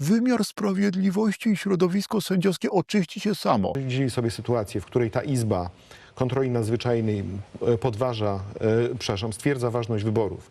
wymiar sprawiedliwości i środowisko sędziowskie oczyści się samo. Widzieli sobie sytuację, w której ta Izba Kontroli Nadzwyczajnej e, podważa, e, przepraszam, stwierdza ważność wyborów,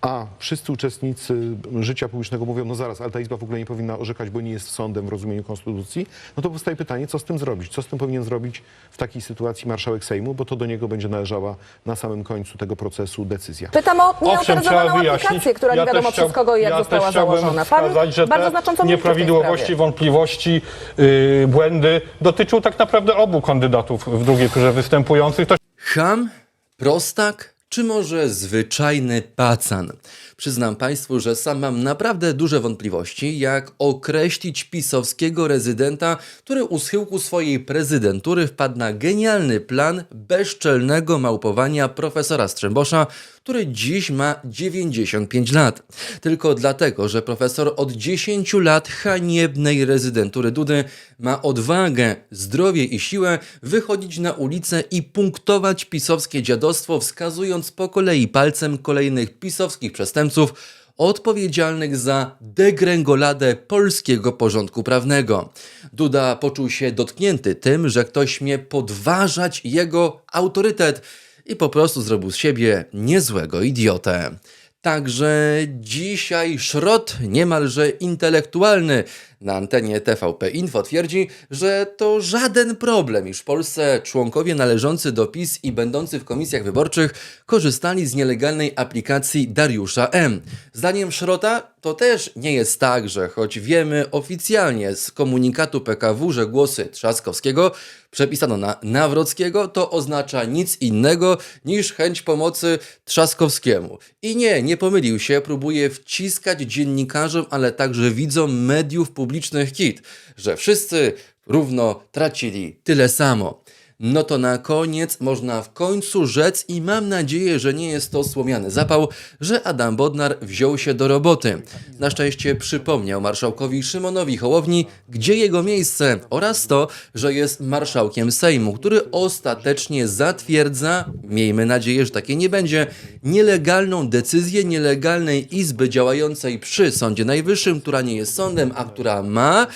a wszyscy uczestnicy życia publicznego mówią, no zaraz, ale ta Izba w ogóle nie powinna orzekać, bo nie jest sądem w rozumieniu konstytucji, no to powstaje pytanie, co z tym zrobić? Co z tym powinien zrobić w takiej sytuacji marszałek Sejmu, bo to do niego będzie należała na samym końcu tego procesu decyzja. Pytam o nieautoryzowaną aplikację, która nie Ja wiadomo też przez kogo i jak ja została założona. Pan wskazać, że bardzo znacząco nieprawidłowości, wątpliwości, yy, błędy dotyczą tak naprawdę obu kandydatów w drugiej turze występujących. To Cham, prostak, czy może zwyczajny pacan? Przyznam Państwu, że sam mam naprawdę duże wątpliwości, jak określić pisowskiego rezydenta, który u schyłku swojej prezydentury wpadł na genialny plan bezczelnego małpowania profesora Strzembosza, który dziś ma 95 lat. Tylko dlatego, że profesor od 10 lat haniebnej rezydentury Dudy ma odwagę, zdrowie i siłę wychodzić na ulicę i punktować pisowskie dziadostwo, wskazując po kolei palcem kolejnych pisowskich przestępców odpowiedzialnych za degręgoladę polskiego porządku prawnego. Duda poczuł się dotknięty tym, że ktoś śmie podważać jego autorytet i po prostu zrobił z siebie niezłego idiotę. Także dzisiaj szrot niemalże intelektualny na antenie TVP Info twierdzi, że to żaden problem, iż w Polsce członkowie należący do PiS i będący w komisjach wyborczych korzystali z nielegalnej aplikacji Dariusza M. Zdaniem Szrota to też nie jest tak, że choć wiemy oficjalnie z komunikatu PKW, że głosy Trzaskowskiego przepisano na Nawrockiego, to oznacza nic innego niż chęć pomocy Trzaskowskiemu. I nie, nie pomylił się, próbuje wciskać dziennikarzom, ale także widzom mediów publicznych kit, że wszyscy równo tracili tyle samo. No to na koniec można w końcu rzec i mam nadzieję, że nie jest to słomiany zapał, że Adam Bodnar wziął się do roboty. Na szczęście przypomniał marszałkowi Szymonowi Hołowni, gdzie jego miejsce oraz to, że jest marszałkiem Sejmu, który ostatecznie zatwierdza, miejmy nadzieję, że takie nie będzie, nielegalną decyzję nielegalnej izby działającej przy Sądzie Najwyższym, która nie jest sądem, a która ma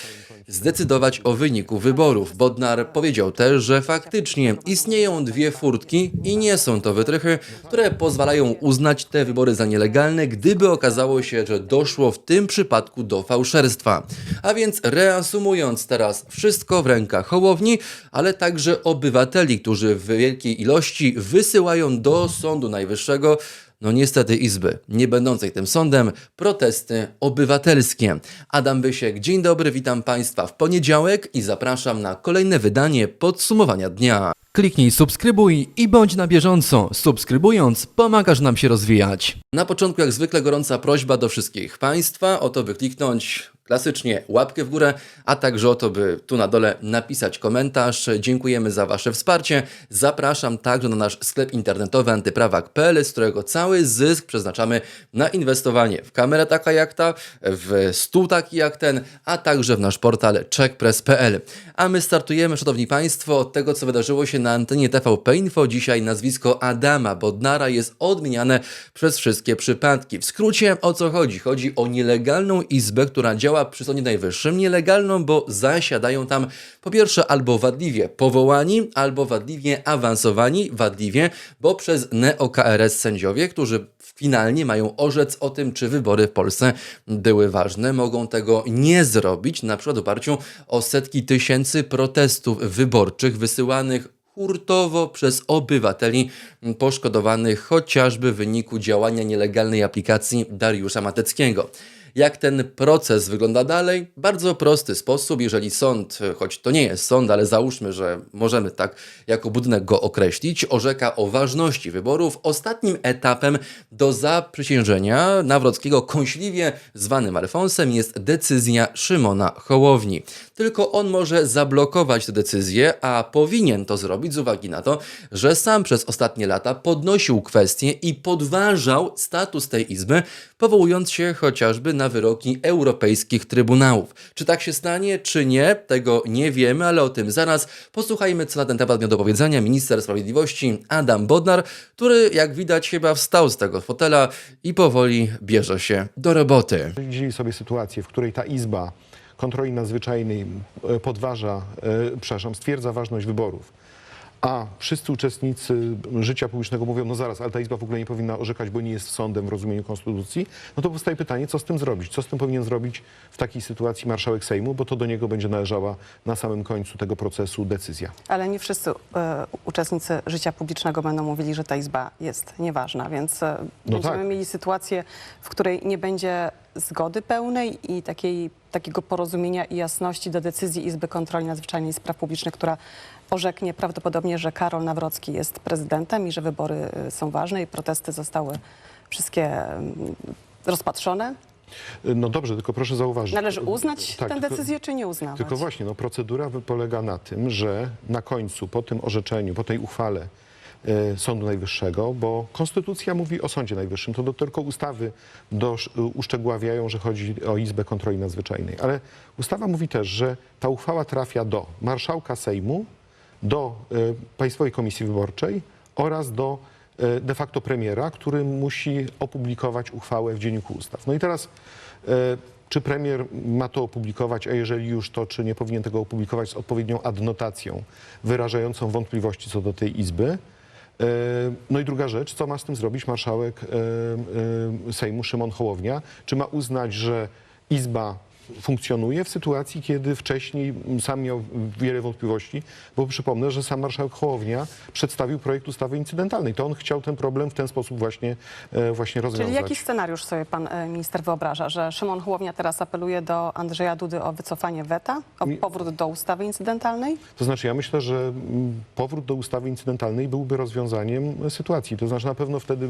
zdecydować o wyniku wyborów. Bodnar powiedział też, że faktycznie istnieją dwie furtki i nie są to wytrychy, które pozwalają uznać te wybory za nielegalne, gdyby okazało się, że doszło w tym przypadku do fałszerstwa. A więc reasumując teraz wszystko w rękach Hołowni, ale także obywateli, którzy w wielkiej ilości wysyłają do Sądu Najwyższego no niestety Izby, nie będącej tym sądem, protesty obywatelskie. Adam Bysiek, dzień dobry, witam Państwa w poniedziałek i zapraszam na kolejne wydanie podsumowania dnia. Kliknij subskrybuj i bądź na bieżąco. Subskrybując, pomagasz nam się rozwijać. Na początku, jak zwykle, gorąca prośba do wszystkich Państwa o to, by kliknąć klasycznie łapkę w górę, a także o to, by tu na dole napisać komentarz. Dziękujemy za Wasze wsparcie. Zapraszam także na nasz sklep internetowy antyprawak.pl, z którego cały zysk przeznaczamy na inwestowanie w kamerę taka jak ta, w stół taki jak ten, a także w nasz portal checkpress.pl. A my startujemy, szanowni Państwo, od tego, co wydarzyło się na antenie TVP Info. Dzisiaj nazwisko Adama Bodnara jest odmieniane przez wszystkie przypadki. W skrócie o co chodzi? Chodzi o nielegalną izbę, która działa przy Sądzie Najwyższym. Nielegalną, bo zasiadają tam po pierwsze albo wadliwie powołani, albo wadliwie awansowani, wadliwie, bo przez neo-KRS sędziowie, którzy finalnie mają orzec o tym, czy wybory w Polsce były ważne. Mogą tego nie zrobić, na przykład w oparciu o setki tysięcy protestów wyborczych wysyłanych hurtowo przez obywateli poszkodowanych chociażby w wyniku działania nielegalnej aplikacji Dariusza Mateckiego. Jak ten proces wygląda dalej? Bardzo prosty sposób. Jeżeli sąd, choć to nie jest sąd, ale załóżmy, że możemy tak jako budynek go określić, orzeka o ważności wyborów, ostatnim etapem do zaprzysiężenia Nawrockiego kąśliwie zwanym Alfonsem jest decyzja Szymona Hołowni. Tylko on może zablokować tę decyzję, a powinien to zrobić z uwagi na to, że sam przez ostatnie lata podnosił kwestie i podważał status tej izby, powołując się chociażby na na wyroki europejskich trybunałów. Czy tak się stanie, czy nie, tego nie wiemy, ale o tym zaraz. Posłuchajmy, co na ten temat miał do powiedzenia minister sprawiedliwości Adam Bodnar, który, jak widać, chyba wstał z tego fotela i powoli bierze się do roboty. Widzieli sobie sytuację, w której ta Izba Kontroli Nadzwyczajnej e, podważa, e, przepraszam, stwierdza ważność wyborów, a wszyscy uczestnicy życia publicznego mówią, no zaraz, ale ta Izba w ogóle nie powinna orzekać, bo nie jest sądem w rozumieniu Konstytucji, no to powstaje pytanie, co z tym zrobić? Co z tym powinien zrobić w takiej sytuacji marszałek Sejmu, bo to do niego będzie należała na samym końcu tego procesu decyzja. Ale nie wszyscy e, uczestnicy życia publicznego będą mówili, że ta izba jest nieważna, więc e, No będziemy tak. mieli sytuację, w której nie będzie zgody pełnej i takiej, takiego porozumienia i jasności do decyzji Izby Kontroli Nadzwyczajnej i Spraw Publicznych, która orzeknie prawdopodobnie, że Karol Nawrocki jest prezydentem i że wybory e, są ważne i protesty zostały wszystkie mm, rozpatrzone. No dobrze, tylko proszę zauważyć. Należy uznać Tak, tę tylko- decyzję, czy nie uznawać? Tylko właśnie, no, procedura polega na tym, że na końcu, po tym orzeczeniu, po tej uchwale e, Sądu Najwyższego, bo Konstytucja mówi o Sądzie Najwyższym, to do, tylko ustawy dosz, uszczegóławiają, że chodzi o Izbę Kontroli Nadzwyczajnej. Ale ustawa mówi też, że ta uchwała trafia do marszałka Sejmu, do e, Państwowej Komisji Wyborczej oraz do e, de facto premiera, który musi opublikować uchwałę w Dzienniku Ustaw. No i teraz, e, czy premier ma to opublikować, a jeżeli już to, czy nie powinien tego opublikować z odpowiednią adnotacją wyrażającą wątpliwości co do tej Izby? No i druga rzecz, co ma z tym zrobić marszałek Sejmu Szymon Hołownia? Czy ma uznać, że Izba funkcjonuje w sytuacji, kiedy wcześniej sam miał wiele wątpliwości, bo przypomnę, że sam marszałek Hołownia przedstawił projekt ustawy incydentalnej. To on chciał ten problem w ten sposób właśnie, e, właśnie rozwiązać. Czyli jaki scenariusz sobie pan e, minister wyobraża? Że Szymon Hołownia teraz apeluje do Andrzeja Dudy o wycofanie weta, o powrót do ustawy incydentalnej? To znaczy, ja myślę, że powrót do ustawy incydentalnej byłby rozwiązaniem sytuacji. To znaczy, na pewno wtedy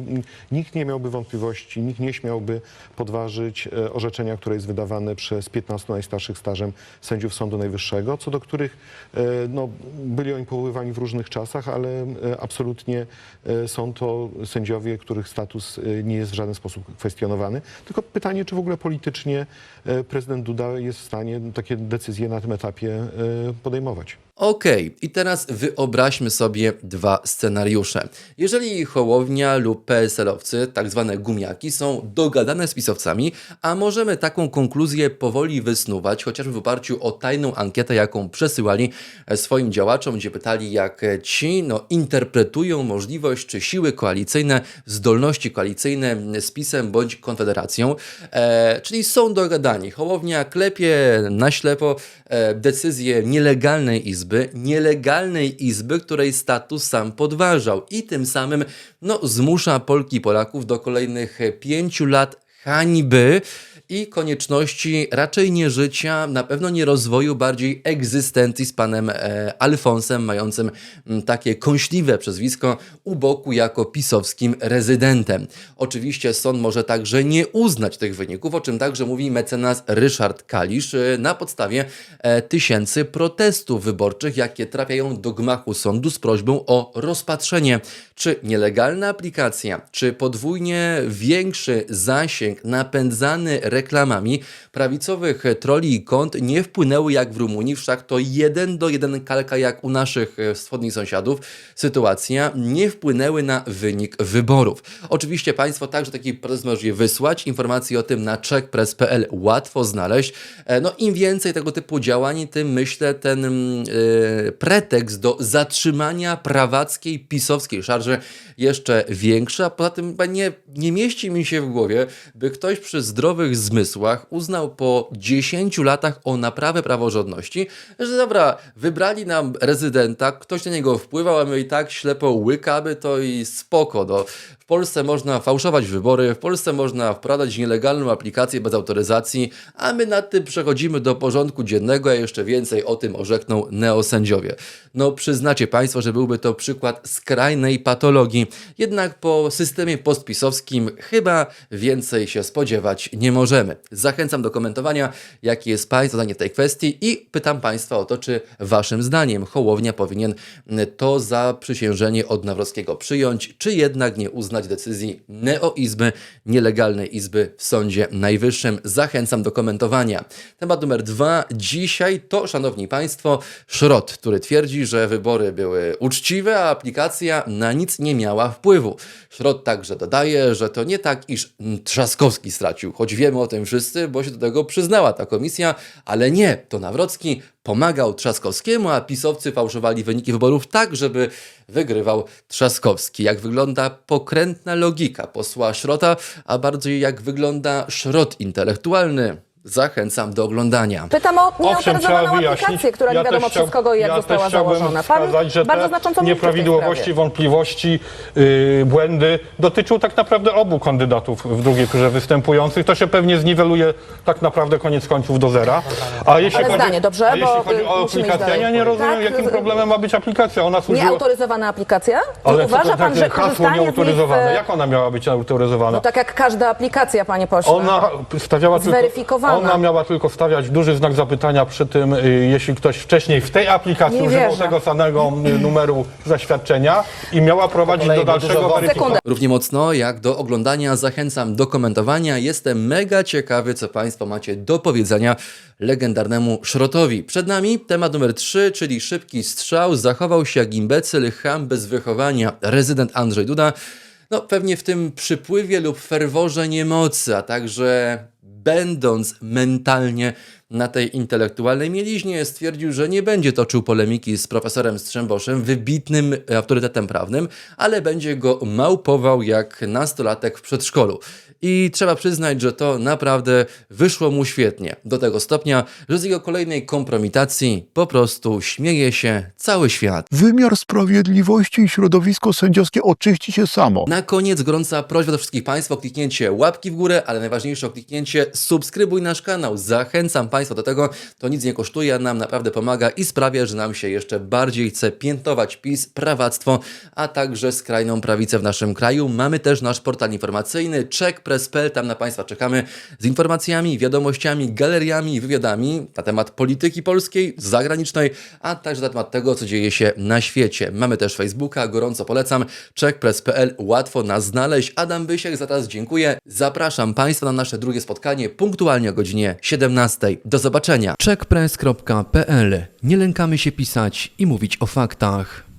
nikt nie miałby wątpliwości, nikt nie śmiałby podważyć e, orzeczenia, które jest wydawane przez 15 najstarszych stażem sędziów Sądu Najwyższego, co do których e, no, byli oni powoływani w różnych czasach, ale e, absolutnie e, są to sędziowie, których status nie jest w żaden sposób kwestionowany. Tylko pytanie, czy w ogóle politycznie prezydent Duda jest w stanie takie decyzje na tym etapie podejmować. Okej, i teraz wyobraźmy sobie dwa scenariusze. Jeżeli Hołownia lub PSL-owcy, tak zwane gumiaki, są dogadane z pisowcami, a możemy taką konkluzję powoli wysnuwać, chociażby w oparciu o tajną ankietę, jaką przesyłali e, swoim działaczom, gdzie pytali, jak ci no, interpretują możliwość, czy siły koalicyjne, zdolności koalicyjne z PiSem bądź Konfederacją. E, czyli są dogadani. Hołownia klepie na ślepo e, decyzję nielegalnej izby, nielegalnej izby, której status sam podważał i tym samym no, zmusza Polki i Polaków do kolejnych pięciu lat hańby i konieczności raczej nie życia, na pewno nie rozwoju, bardziej egzystencji z panem e, Alfonsem, mającym m, takie kąśliwe przezwisko u boku jako pisowskim rezydentem. Oczywiście sąd może także nie uznać tych wyników, o czym także mówi mecenas Ryszard Kalisz e, na podstawie e, tysięcy protestów wyborczych, jakie trafiają do gmachu sądu z prośbą o rozpatrzenie, czy nielegalna aplikacja, czy podwójnie większy zasięg napędzany reklamami prawicowych troli i kont nie wpłynęły jak w Rumunii, wszak to jeden do jeden kalka jak u naszych e, wschodnich sąsiadów sytuacja, nie wpłynęły na wynik wyborów. Oczywiście Państwo także taki protest możecie wysłać, informacje o tym na checkpress.pl łatwo znaleźć. E, No im więcej tego typu działań, tym myślę ten e, pretekst do zatrzymania prawackiej, pisowskiej szarży jeszcze większy, a poza tym nie, nie mieści mi się w głowie, by ktoś przy zdrowych zmysłach uznał po 10 latach o naprawę praworządności, że dobra, wybrali nam rezydenta, ktoś na niego wpływał, a my i tak ślepo łykamy, to i spoko. No. W Polsce można fałszować wybory, w Polsce można wprowadzać nielegalną aplikację bez autoryzacji, a my nad tym przechodzimy do porządku dziennego, a jeszcze więcej o tym orzekną neosędziowie. No przyznacie Państwo, że byłby to przykład skrajnej patologii, jednak po systemie postpisowskim chyba więcej się spodziewać nie możemy. Możemy. Zachęcam do komentowania, jakie jest Państwa zdanie w tej kwestii i pytam Państwa o to, czy Waszym zdaniem Hołownia powinien to zaprzysiężenie od Nawrockiego przyjąć, czy jednak nie uznać decyzji neoizby, nielegalnej izby w Sądzie Najwyższym. Zachęcam do komentowania. Temat numer dwa. Dzisiaj to, Szanowni Państwo, Szrot, który twierdzi, że wybory były uczciwe, a aplikacja na nic nie miała wpływu. Szrot także dodaje, że to nie tak, iż Trzaskowski stracił, choć wiemy o tym wszyscy, bo się do tego przyznała ta komisja, ale nie, to Nawrocki pomagał Trzaskowskiemu, a pisowcy fałszowali wyniki wyborów tak, żeby wygrywał Trzaskowski. Jak wygląda pokrętna logika posła Szrota, a bardziej jak wygląda szrot intelektualny. Zachęcam do oglądania. Pytam o nieautoryzowaną aplikację, która nie wiadomo przez kogo i jak ja została też chciałbym założona. Pan wskazać, że bardzo te znacząco nieprawidłowości, wątpliwości, yy, błędy dotyczą tak naprawdę obu kandydatów w drugiej turze występujących. To się pewnie zniweluje tak naprawdę koniec końców do zera. A jeśli Ale chodzi, zdanie, dobrze, a jeśli bo, chodzi y, o musimy iść aplikację, dalej. ja nie rozumiem, Tak, jakim z- problemem ma być aplikacja. Ona służyła... Nieautoryzowana aplikacja? Ale co Uważa to pan, takie że hasło korzystanie z nich, nieautoryzowane? e, Jak ona miała być autoryzowana? No tak jak każda aplikacja, panie pośle. Ona stawiała tylko, Zweryfikowana. Ona miała tylko stawiać duży znak zapytania przy tym, y, jeśli ktoś wcześniej w tej aplikacji Nie używał wierzę. tego samego y, numeru zaświadczenia i miała prowadzić do dalszego weryfikowania. Równie mocno jak do oglądania zachęcam do komentowania. Jestem mega ciekawy, co Państwo macie do powiedzenia legendarnemu Szrotowi. Przed nami temat numer 3, czyli szybki strzał. Zachował się jak imbecyl, ham bez wychowania. Rezydent Andrzej Duda. No pewnie w tym przypływie lub ferworze niemocy, a także będąc mentalnie na tej intelektualnej mieliźnie, stwierdził, że nie będzie toczył polemiki z profesorem Strzemboszem, wybitnym autorytetem prawnym, ale będzie go małpował jak nastolatek w przedszkolu. I trzeba przyznać, że to naprawdę wyszło mu świetnie. Do tego stopnia, że z jego kolejnej kompromitacji po prostu śmieje się cały świat. Wymiar sprawiedliwości i środowisko sędziowskie oczyści się samo. Na koniec gorąca prośba do wszystkich Państwa o kliknięcie łapki w górę, ale najważniejsze o kliknięcie subskrybuj nasz kanał. Zachęcam Państwa do tego, to nic nie kosztuje, nam naprawdę pomaga i sprawia, że nam się jeszcze bardziej chce piętnować PiS, prawactwo, a także skrajną prawicę w naszym kraju. Mamy też nasz portal informacyjny checkpress.pl, tam na Państwa czekamy z informacjami, wiadomościami, galeriami, wywiadami na temat polityki polskiej, zagranicznej, a także na temat tego, co dzieje się na świecie. Mamy też Facebooka, gorąco polecam, checkpress.pl, łatwo nas znaleźć. Adam Bysiek, za teraz dziękuję. Zapraszam Państwa na nasze drugie spotkanie punktualnie o godzinie 17. Do zobaczenia. checkpress.pl. Nie lękamy się pisać i mówić o faktach.